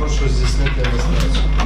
Прошу здійснити реєстрацію.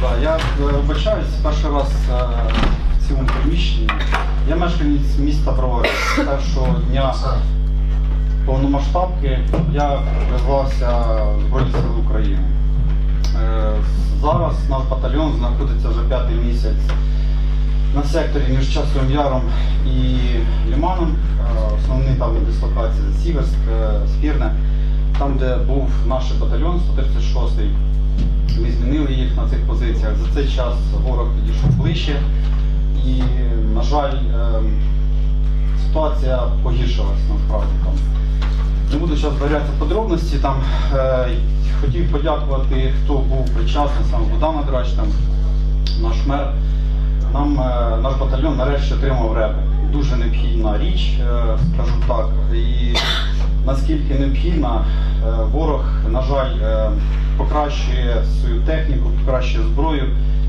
Да, я е, вибачаюсь перший раз е, в цьому приміщенні. Я мешканець міста Бровари. Першого дня повномасштабки я призвався в Збройні Сили України. Е, Зараз наш батальйон знаходиться вже п'ятий місяць на секторі між Часовим Яром і Ліманом. Основні там дислокації Сіверськ, Спірне, там, де був наш батальйон 136-й. Ми змінили їх на цих позиціях. За цей час ворог підійшов ближче і, на жаль, е, ситуація погіршилась насправді там. Не буду зараз вдарятися подробності. Там, е, хотів подякувати, хто був причасний, саме Богдан Драч, там, наш мер. Нам е, наш батальйон нарешті отримав реби. Дуже необхідна річ, е, скажу так. І наскільки необхідна, ворог, на жаль, е, покращує свою техніку, покращує зброю,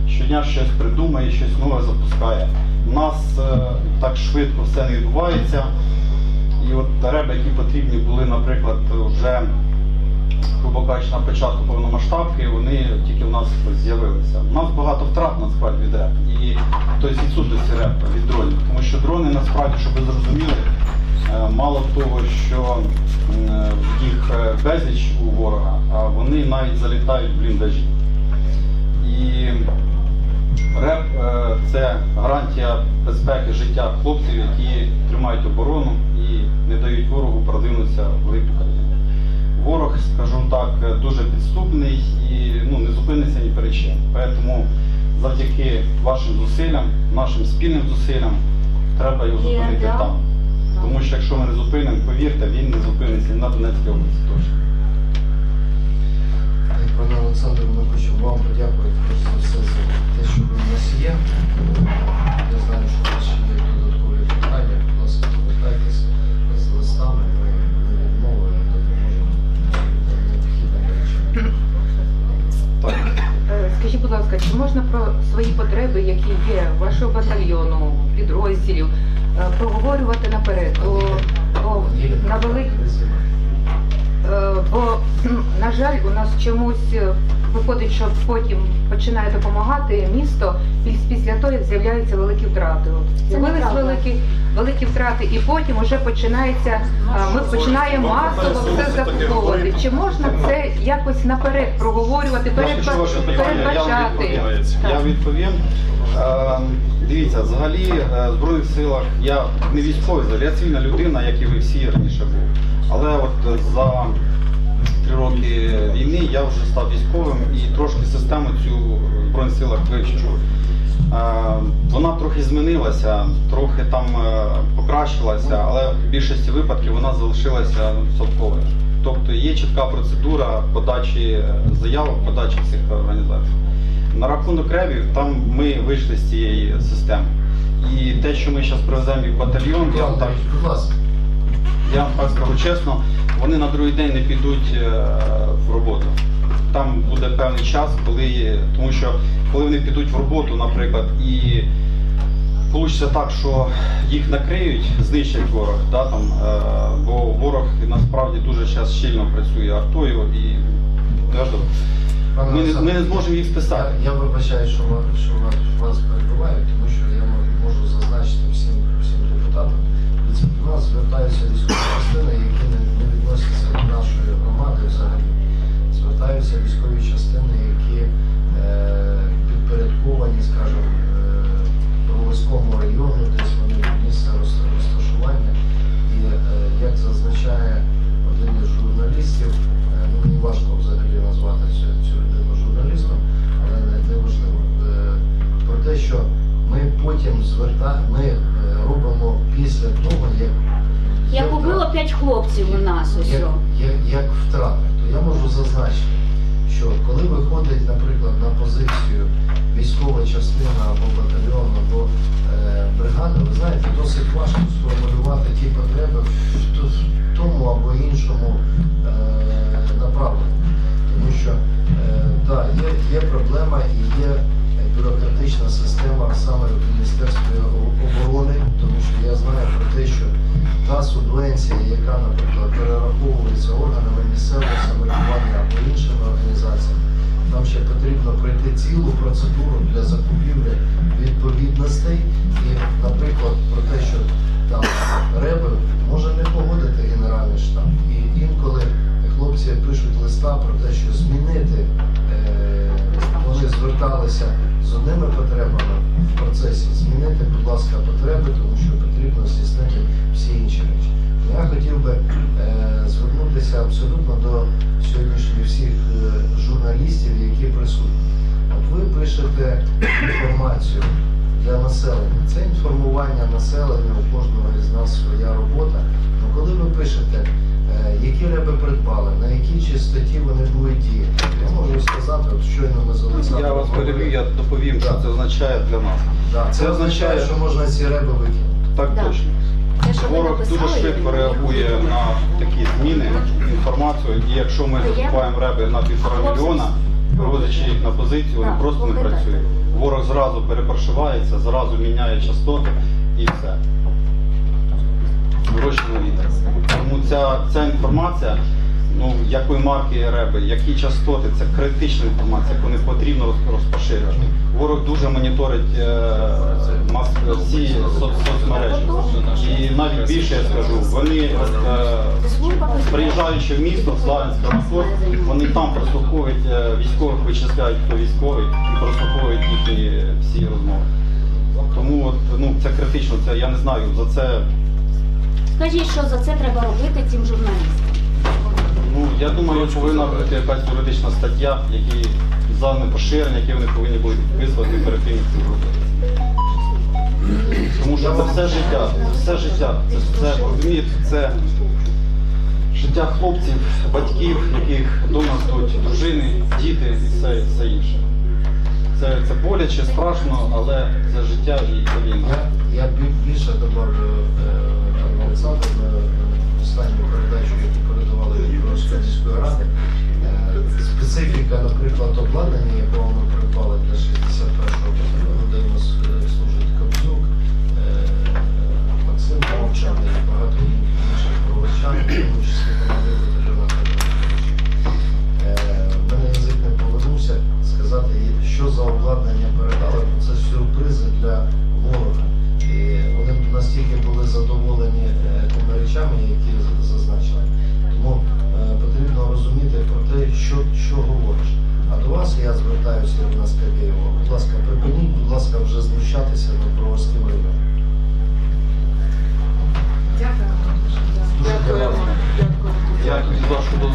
щодня щось придумає, щось нове запускає. У нас е, так швидко все не відбувається. І от реби, які потрібні були, наприклад, вже кажучи, на початку повномасштабки, вони тільки в нас з'явилися. У нас багато втрат насправді від реп і тобто відсутності реп від дронів. Тому що дрони насправді, щоб ви зрозуміли, е, мало того, що е, їх е, безліч у ворога, а вони навіть залітають в бліндажі. І реп е, це гарантія безпеки життя хлопців, які тримають оборону і не дають ворогу продвинутися в країну. Ворог, скажу так, дуже підступний і ну, не зупиниться ні перед чим. Тому завдяки вашим зусиллям, нашим спільним зусиллям, треба його зупинити там. Тому що якщо ми не зупинимо, повірте, він не зупиниться на Донецькій області точно. Пане Олександре, ми хочемо вам подякувати перш за все за те, що ви в нас є. Я знаю, що у вас ще є додаткові питання. Будь ласка, повертайтеся з листами, ми не відмовимо, допоможемо. Е, Скажіть, будь ласка, чи можна про свої потреби, які є вашого батальйону, підрозділів, проговорювати наперед? О, о, на велик... е, на жаль, у нас чомусь е, виходить, що потім починає допомагати місто піс- після того, як з'являються великі втрати. От З'явились великі, великі втрати, і потім вже починається, ми починаємо масово все закуповувати. Чи можна це якось наперед проговорювати, передбачати? Я відповім. Е, дивіться, взагалі е, в Збройних силах я не військовий, я цивільна людина, як і ви всі раніше був. Але от е, за три роки війни я вже став військовим і трошки систему цю в Збройних силах вивчив. Е, Вона трохи змінилася, трохи там е, покращилася, але в більшості випадків вона залишилася совковою. Тобто є чітка процедура подачі е, заявок, подачі цих організацій. На рахунок ребів, там ми вийшли з цієї системи. І те, що ми зараз привеземо в батальйон, я так я вам так скажу чесно, вони на другий день не підуть е, в роботу. Там буде певний час, коли, тому що коли вони підуть в роботу, наприклад, і вийде так, що їх накриють, знищать ворог, да, там, е, бо ворог насправді дуже зараз щільно працює артою і ми, не- ми не зможемо їх списати. Я, я вибачаю, що, що вас, перебуваю, тому що я можу зазначити всім, всім депутатам. До нас звертаються військові частини, які не, не нашої громади взагалі. Звертаються військові частини, які е, підпорядковані, скажімо, е, Броварському району, десь вони місце розташування. І е, як зазначає один із журналістів, е, ну мені важко взагалі назвати цю, цю людину журналістом, але не, важливо. Е, про те, що ми потім зверта, ми е, робимо після того, як Я є купила п'ять хлопців у нас ось. як, як, як втрати, то я можу зазначити, що коли виходить, наприклад, на позицію військова частина або батальйон, або е, бригада, ви знаєте, досить важко сформулювати ті потреби в, тому або іншому е, направленні. Тому що е, да, є, є проблема і є бюрократична система саме в Міністерстві оборони, та субвенція, яка, наприклад, перераховується органами місцевого самоврядування або іншими організаціями, нам ще потрібно пройти цілу процедуру для закупівлі відповідностей. І, наприклад, про те, що там реби може не погодити Генеральний штаб. І інколи хлопці пишуть листа про те, що змінити е, вони зверталися з одними потребами в процесі. Змінити, будь ласка, потреби, тому що потрібно здійснити всі інші речі. Я хотів би е, звернутися абсолютно до сьогоднішніх всіх е, журналістів, які присутні. От ви пишете інформацію для населення. Це інформування населення, у кожного із нас своя робота. Ну коли ви пишете е, Які риби придбали, на якій частоті вони будуть діяти? Я можу сказати, от щойно ми з Олександром Я вас переб'ю, я доповім, що це означає для нас. Да, це означає- що можна ці риби викинути. Так Да. точно. Те, що ви Ворог написали, дуже швидко я- реагує на такі зміни, інформацію. І якщо ми закупаємо реби на півтора мільйона, вивозячи їх на позицію, вони Так, просто не працюють. Ворог зразу перепрошивається, зразу міняє частоти і все. На вітер. Тому ця, ця інформація, ну, якої марки реби, які частоти, це критична інформація, яку не потрібно розпоширювати. Ворог дуже моніторить е, всі соцмережі. І навіть більше я скажу, вони е, приїжджаючи в місто, в Славянськ, Краматорськ, вони там прослуховують е, військових, вичисляють, хто військовий, і прослуховують їхні всі розмови. Тому от, ну, це критично, це я не знаю, за це Скажіть, що за це треба робити цим журналістам? Ну, я думаю, повинна бути якась юридична стаття, які за непоширення, які вони повинні будуть визвати перед тим, як це зробити. Тому що це все життя, все життя, це, це розумієте, це життя хлопців, батьків, яких вдома ждуть дружини, діти і все, все інше. Це, це боляче, страшно, але це життя і це війна. Я, більше добавлю е, Олександр на останню передачу, Київської міської ради. Специфіка, наприклад, обладнання, якого ми придбали для 61-го батальйону, де у нас е, служить Кобзюк, е, Максим Мовчаний і багато інших провочан, в тому числі командир батальйону в мене язик не повернувся сказати, що за обладнання передали, бо це сюрпризи для ворога. І вони настільки були задоволені е, які зазначили. Тому е, розуміти про те, що, що говориш. А до вас я звертаюся Ірина Скабєєва. Будь ласка, припиніть, будь ласка, вже знущатися над броварським районом. Дякую. Дуже вас. Дякую за вашу дозволу.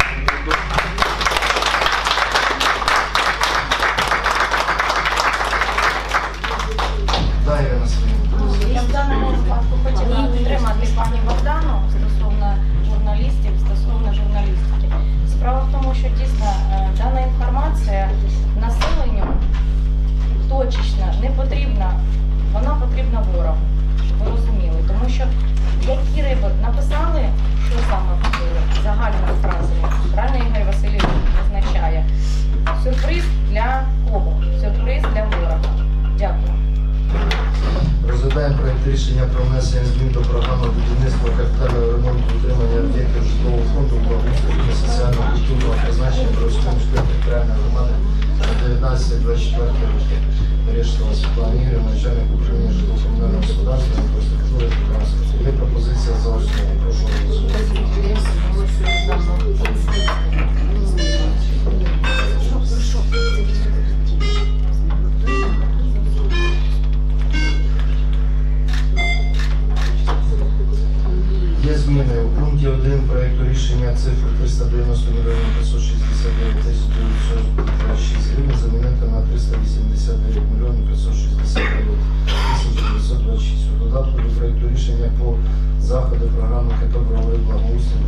Проєкту рішення по заходи програми категорії благоустрій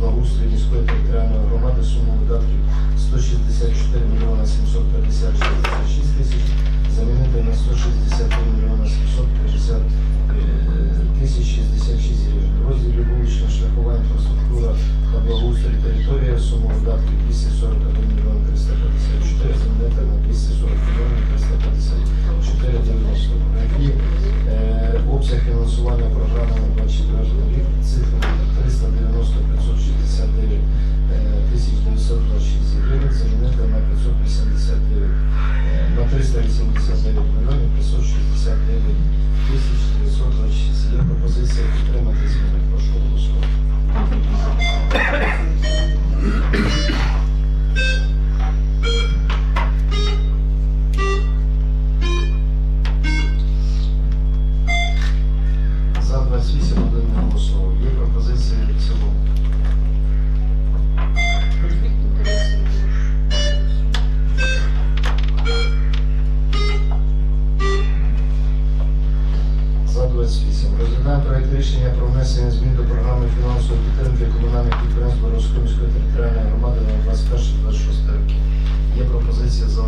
благоустрій міської територіальної громади суму видатків 164 мільйона 756 тисяч замінити на 163 мільйона 750 е, тисяч 66 гривень. Розділі вулична шляхова інфраструктура та благоустрій територія суму видатків 241 мільйон 354 замінити на 240 пропозиція за